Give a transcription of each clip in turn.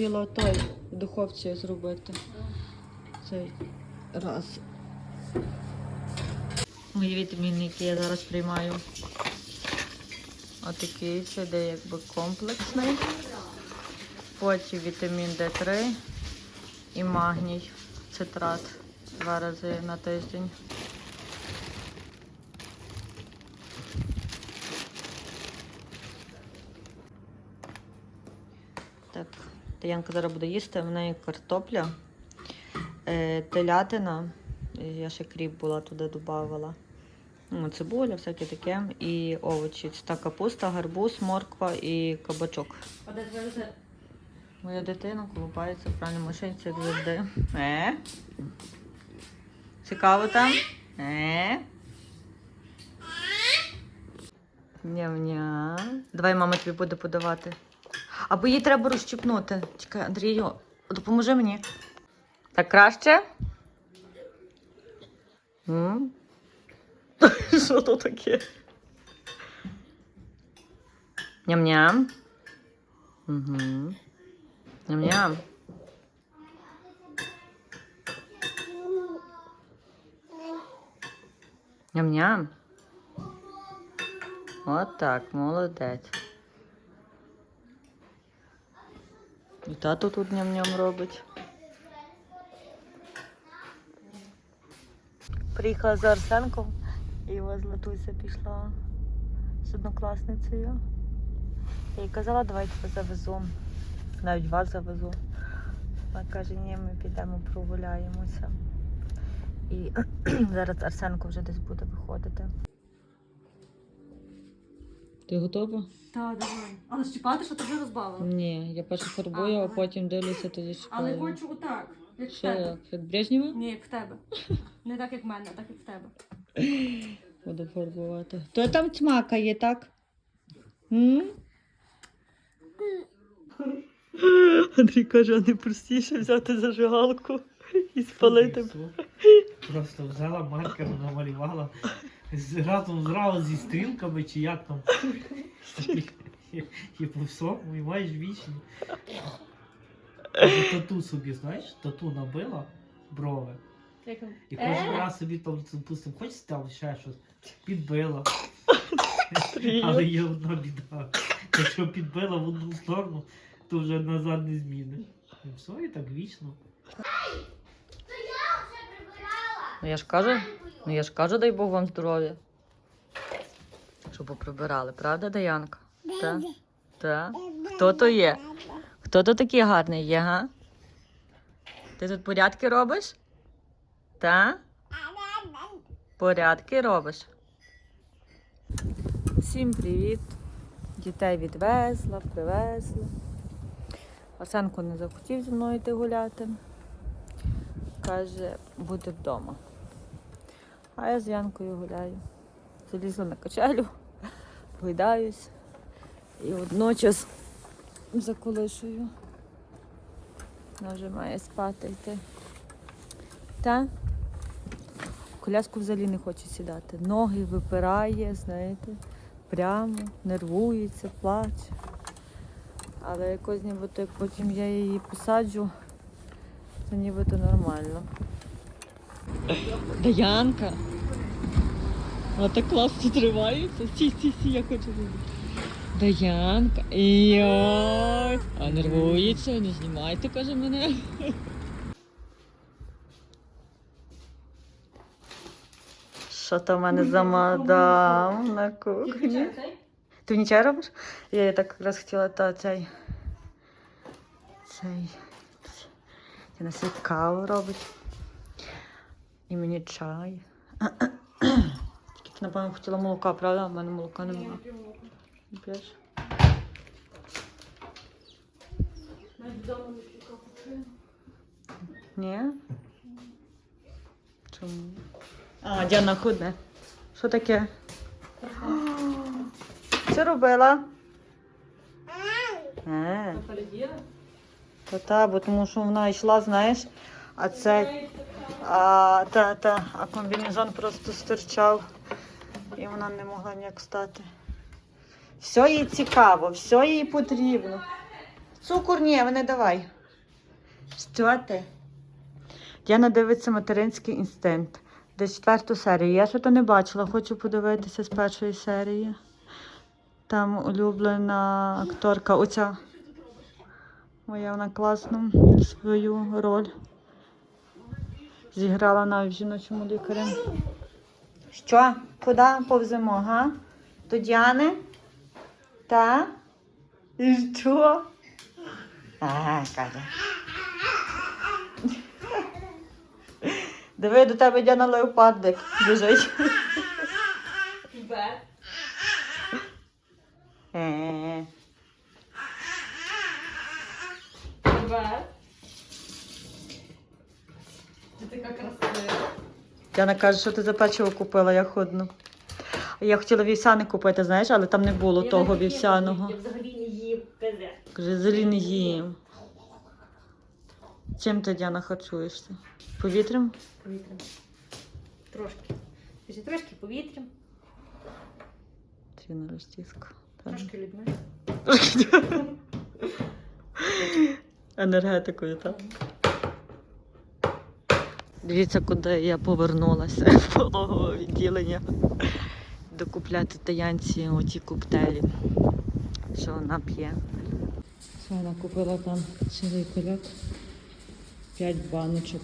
Хотіла той в духовці зробити. Цей раз. Мої вітаміни, які я зараз приймаю. Отакий це йде якби комплексний. Потім вітамін D3 і магній, цитрат два рази на тиждень. Так, Таянка зараз буде їсти, в неї картопля, е, телятина, я ще кріп була туди додавала. Ну, цибуля, всяке таке, і овочі. Це та капуста, гарбуз, морква і кабачок. Моя дитина колупається в пральній машинці, як завжди. Е? Цікаво там? Е? Ням-ням. Давай мама тобі буде подавати. Або їй треба розчіпнути. Чекай, Андрію, допоможи мені. Так краще? Що то таке? Ням-ням. Ням-ням. Ням-ням. От так, молодець. І тато тут ням-ням робить. Приїхала за Арсенком і Златуся пішла з однокласницею. Я їй казала, давай тебе завезу. Навіть вас завезу. Вона каже, ні, ми підемо прогуляємося. І зараз Арсенко вже десь буде виходити. Ти готова? Та, давай. Але щіпати, що ти вже розбавила. Ні, я перше фарбую, а Ага. потім дивлюся, тоді Але хочу отак, як в Що, тебе. як, як Брежнєва? Ні, як в тебе. Не так, як в мене, а так, як в тебе. Буду фарбувати. То там тьмакає, так? М? Андрій каже, не простіше взяти зажигалку і спалити. Просто взяла маркер, намалювала з- разом зразу зі стрілками чи як там. І, і по всьому, і маєш вічні. Або Тату собі, знаєш, тату набила брови. Як? І кожен раз собі там, допустим, хочеш там ще щось, підбила. Але є одна біда. Якщо підбила в одну сторону, то вже назад не зміниш. І все, і так вічно. Ну я ж кажу, ну я ж кажу, дай Бог вам здоров'я. Щоб поприбирали, правда, Даянка? Так? Так? Хто то є? Хто то такий гарний є, га? Ти тут порядки робиш? Так? Порядки робиш. Всім привіт. Дітей відвезла, привезла. Арсенко не захотів зі мною йти гуляти. Каже, буде вдома. А я з Янкою гуляю. Залізла на качелю, гойдаюсь і водночас заколишую. Вона вже має спати йти. Та? В коляску взагалі не хоче сідати. Ноги випирає, знаєте, прямо, нервується, плаче. Але якось нібито, як потім я її посаджу, то нібито нормально. Даянка. А так класно тривається. Сі, сі, сі, я хочу робити. Даянка. Йой. А нервується, не знімайте, каже мене. Що то в мене за мадам на кухні? Ти мені чай робиш? Я так якраз хотіла та цей. Цей. Я на світ каву робить. І мені чай. Напевно, хотіла молока, правда? У мене молока немає. П'єш? Не капучино. Ні? Чому? А, Діана худне. Що таке? Що робила? Е, то та, бо тому що вона йшла, знаєш, а цей, а, та, та, а комбінезон просто стирчав і вона не могла ніяк встати. Все їй цікаво, все їй потрібно. Цукор ні, не давай. Що ти? Діана дивиться материнський інстинкт. Десь четверту серію. Я ще то не бачила, хочу подивитися з першої серії. Там улюблена акторка. Оця моя вона класну свою роль. Зіграла в жіночому лікарі. Що? Куди повземо, га? До Діани? Та? І що? Ага, каже. Диви, до тебе Діана леопардик біжить. Е-е-е. Діана каже, що ти за печиво купила, я ходну. Я хотіла вівсяне купити, знаєш, але там не було того вівсяного. Я взагалі не. Каже, зелі не їм. Чим ти, Діана, харчуєшся? Повітрям? Повітрям. Трошки. Скажи, трошки повітрям, Чи на розтіску? Так. трошки людьми. Енергетикою, так? Дивіться, куди я повернулася в пологове відділення. Докупляти таянці оті коктейлі, що вона п'є. Вона купила там цілий коляк, п'ять баночок.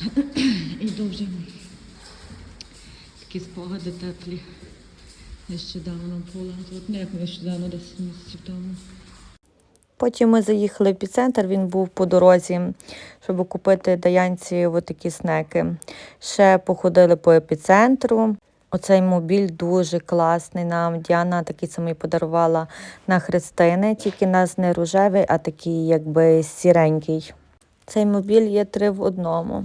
І дуже такі спогади теплі. Нещодавно була. Тут не як нещодавно, 10 місяців тому. Потім ми заїхали в епіцентр, він був по дорозі, щоб купити Даянці такі снеки. Ще походили по епіцентру. Оцей мобіль дуже класний. Нам Діана такий самий подарувала на Христини, тільки нас не рожевий, а такий якби сіренький. Цей мобіль є три в одному.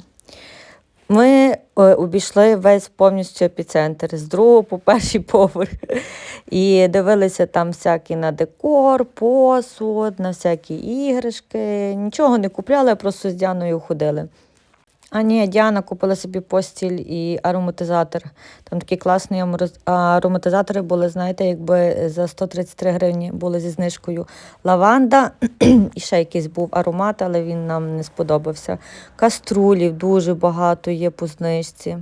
Ми е, обійшли весь повністю епіцентр з другого по перший поверх. І дивилися там всякі на декор, посуд, на всякі іграшки. Нічого не купляли, просто з Діаною ходили. А ні, Діана купила собі постіль і ароматизатор. Там такі класні ароматизатори були, знаєте, якби за 133 гривні були зі знижкою лаванда і ще якийсь був аромат, але він нам не сподобався. Каструлів дуже багато є по знижці.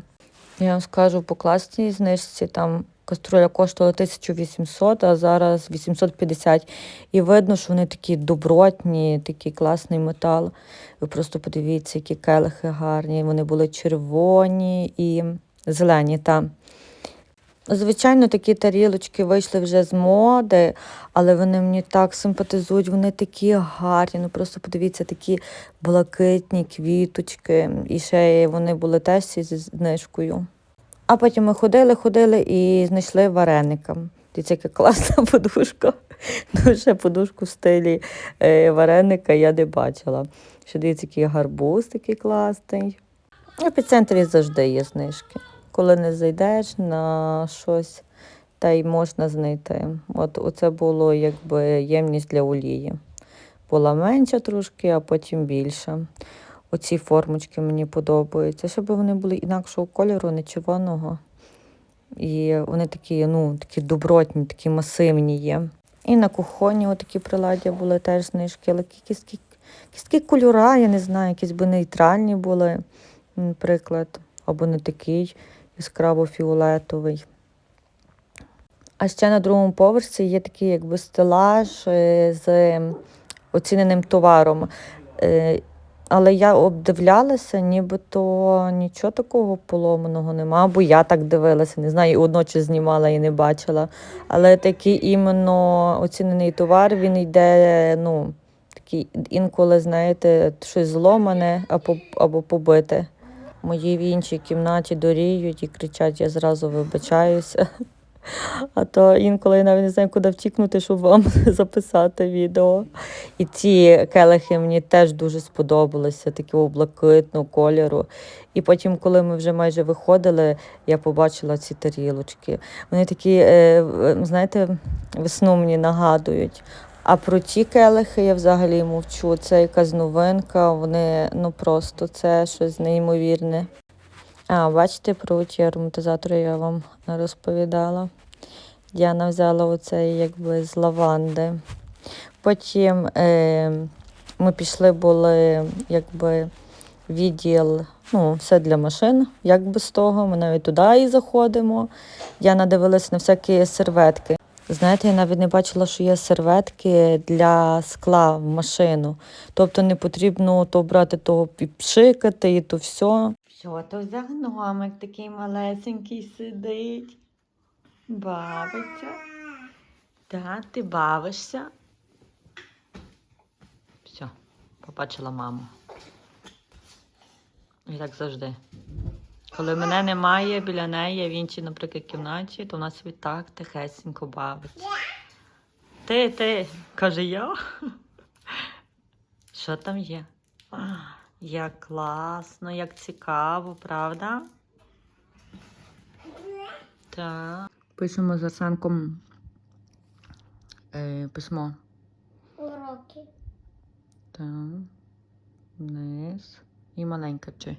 Я вам скажу, по класній знижці там каструля коштувала 1800, а зараз 850. І видно, що вони такі добротні, такий класний метал. Ви просто подивіться, які келихи гарні. Вони були червоні і зелені. Там. Звичайно, такі тарілочки вийшли вже з моди, але вони мені так симпатизують, вони такі гарні. Ну просто подивіться, такі блакитні квіточки. І ще вони були теж зі знижкою. А потім ми ходили, ходили і знайшли вареника. Дивіться, яка класна подушка. Ще подушку в стилі е, вареника я не бачила. Ще дивіться, який гарбуз такий класний. В епіцентрі завжди є знижки. Коли не зайдеш на щось, та й можна знайти. От оце було якби ємність для олії. Була менша трошки, а потім більша. Оці формочки мені подобаються, щоб вони були інакшого кольору, не червоного. І вони такі, ну, такі добротні, такі масивні є. І на кухоні такі приладдя були теж знижки, але якісь, такі- кольора, я не знаю, якісь би нейтральні були, наприклад, або не такий яскраво-фіолетовий. А ще на другому поверсі є такий якби стелаж е, з оціненим товаром. Але я обдивлялася, нібито нічого такого поломаного нема. Або я так дивилася, не знаю, і одночасно знімала і не бачила. Але такий іменно оцінений товар, він йде, ну, такий інколи, знаєте, щось зломане або, або побите. Мої в іншій кімнаті доріють і кричать, я зразу вибачаюся. А то інколи я навіть не знаю, куди втікнути, щоб вам записати відео. І ці келихи мені теж дуже сподобалися, такого блакитного кольору. І потім, коли ми вже майже виходили, я побачила ці тарілочки. Вони такі, е, знаєте, весну мені нагадують. А про ті келихи я взагалі мовчу. Це якась новинка, вони ну просто це щось неймовірне. А, бачите, про ті ароматизатори я вам розповідала. Діана взяла оцей якби з лаванди. Потім е, ми пішли, були якби відділ, ну, все для машин, як без того. Ми навіть туди і заходимо. Діана дивилася на всякі серветки. Знаєте, я навіть не бачила, що є серветки для скла в машину. Тобто не потрібно то брати, того пшикати і то все. Що то за гномик такий малесенький сидить? Бавиться. Так, ти бавишся. Все, побачила маму. І так завжди. Коли мене немає біля неї, в іншій, наприклад, кімнаті, то вона собі так тихесенько бавиться. Ти, ти, каже я. Що там є? Як класно, як цікаво, правда? Так. Пишемо з Арсенком е, письмо. Уроки. Так. Вниз. І маленька чи.